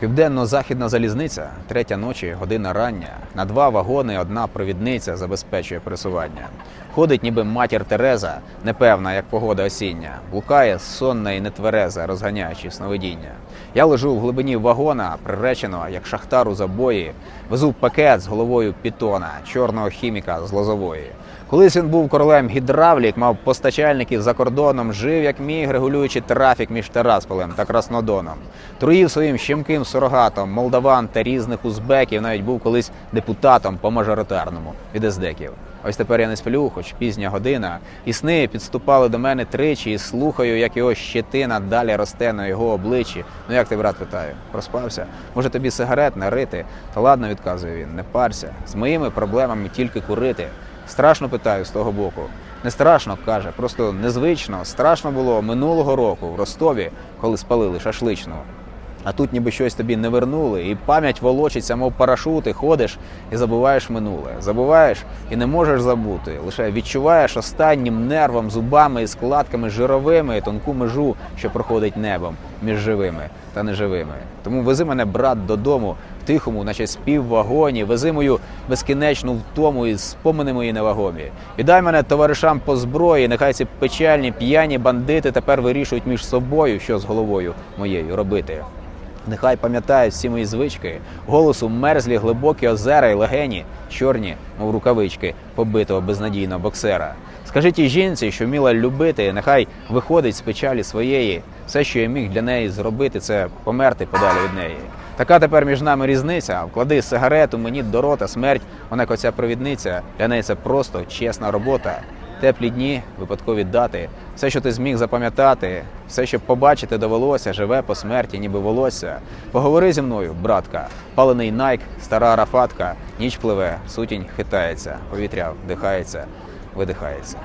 Південно-західна залізниця, третя ночі, година рання. На два вагони одна провідниця забезпечує пересування. Ходить, ніби матір Тереза, непевна, як погода осіння, блукає сонна і нетвереза, розганяючи сновидіння. Я лежу в глибині вагона, приреченого, як шахтар у забої, везу пакет з головою пітона, чорного хіміка з лозової. Колись він був королем гідравлік, мав постачальників за кордоном, жив як міг, регулюючи трафік між Терасполем та Краснодоном. Труїв своїм щемким сурогатом молдаван та різних узбеків, навіть був колись депутатом по мажоритарному від ездеків. Ось тепер я не сплю, хоч пізня година, і сни підступали до мене тричі, і слухаю, як його щетина далі росте на його обличчі. Ну як ти, брат, питаю, проспався? Може тобі сигарет нарити? Та ладно, відказує він, не парся. З моїми проблемами тільки курити. Страшно питаю з того боку. Не страшно, каже, просто незвично. Страшно було минулого року в Ростові, коли спалили шашличну. А тут ніби щось тобі не вернули, і пам'ять волочиться, мов парашути, ходиш і забуваєш минуле. Забуваєш і не можеш забути. Лише відчуваєш останнім нервом, зубами і складками жировими тонку межу, що проходить небом між живими та неживими. Тому вези мене, брат, додому в тихому, наче спів в вагоні, вези мою безкінечну втому і спомини мої невагомі. Віддай мене товаришам по зброї, нехай ці печальні п'яні бандити тепер вирішують між собою, що з головою моєю робити. Нехай пам'ятають всі мої звички, голосу мерзлі глибокі озера й легені, чорні, мов рукавички, побитого безнадійного боксера. Скажи тій жінці, що вміла любити, нехай виходить з печалі своєї. Все, що я міг для неї зробити, це померти подалі від неї. Така тепер між нами різниця. Вклади сигарету мені до рота, смерть, вона як оця провідниця. Для неї це просто чесна робота. Теплі дні, випадкові дати, все, що ти зміг запам'ятати, все, що побачити довелося, живе по смерті, ніби волосся. Поговори зі мною, братка, палений найк, стара арафатка, ніч пливе, сутінь хитається, повітря вдихається, видихається.